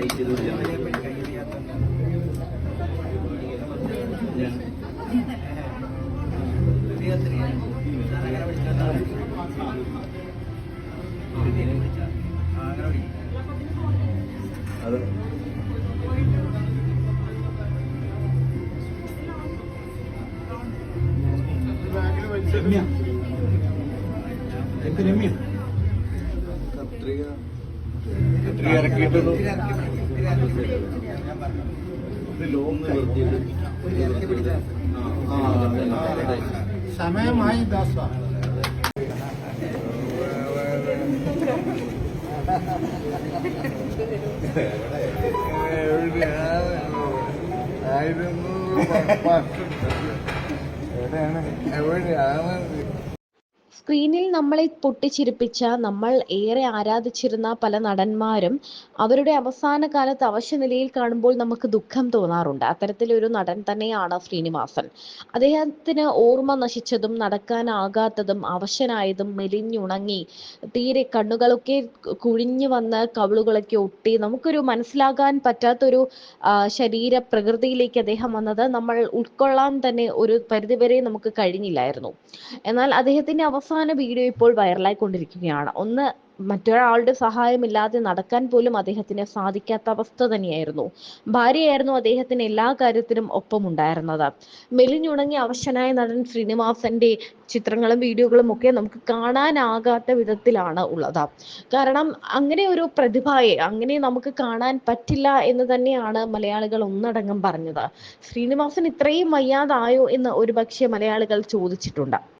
Tight ചെയ്ത് അത് രമ്യ. രമ്യ. കത്രിക കത്രിക ഇറക്കിയിട്ടുള്ളൂ സമയമായി ദാസ. എവിടെയാണ്? എവിടെയാണ്? സ്ക്രീനിൽ നമ്മളെ പൊട്ടിച്ചിരിപ്പിച്ച നമ്മൾ ഏറെ ആരാധിച്ചിരുന്ന പല നടന്മാരും അവരുടെ അവസാന കാലത്ത് അവശനിലയിൽ കാണുമ്പോൾ നമുക്ക് ദുഃഖം തോന്നാറുണ്ട്. അത്തരത്തിലൊരു നടൻ തന്നെയാണ് ശ്രീനിവാസൻ. അദ്ദേഹത്തിന് ഓർമ്മ നശിച്ചതും നടക്കാനാകാത്തതും അവശനായതും മെലിഞ്ഞുണങ്ങി തീരെ കണ്ണുകളൊക്കെ കുഴിഞ്ഞു വന്ന് കവിളുകളൊക്കെ ഒട്ടി നമുക്കൊരു മനസ്സിലാകാൻ പറ്റാത്തൊരു ശരീര പ്രകൃതിയിലേക്ക് അദ്ദേഹം വന്നത് നമ്മൾ ഉൾക്കൊള്ളാൻ തന്നെ ഒരു പരിധിവരെ നമുക്ക് കഴിഞ്ഞില്ലായിരുന്നു. എന്നാൽ അദ്ദേഹത്തിന്റെ അവസാന വീഡിയോ ഇപ്പോൾ വൈറലായിക്കൊണ്ടിരിക്കുകയാണ്. ഒന്ന് മറ്റൊരാളുടെ സഹായമില്ലാതെ നടക്കാൻ പോലും അദ്ദേഹത്തിന് സാധിക്കാത്ത അവസ്ഥ തന്നെയായിരുന്നു. ഭാര്യയായിരുന്നു അദ്ദേഹത്തിന് എല്ലാ കാര്യത്തിനും ഒപ്പമുണ്ടായിരുന്നത്. മെലിഞ്ഞുണങ്ങി അവശനായ നടൻ ശ്രീനിവാസന്റെ ചിത്രങ്ങളും വീഡിയോകളും ഒക്കെ നമുക്ക് കാണാനാകാത്ത വിധത്തിലാണ് ഉള്ളത്. കാരണം അങ്ങനെ ഒരു പ്രതിഭയെ അങ്ങനെ നമുക്ക് കാണാൻ പറ്റില്ല എന്ന് തന്നെയാണ് മലയാളികൾ ഒന്നടങ്കം പറഞ്ഞത്. ശ്രീനിവാസൻ ഇത്രയും വയ്യാതായോ എന്ന് ഒരുപക്ഷെ മലയാളികൾ ചോദിച്ചിട്ടുണ്ട്.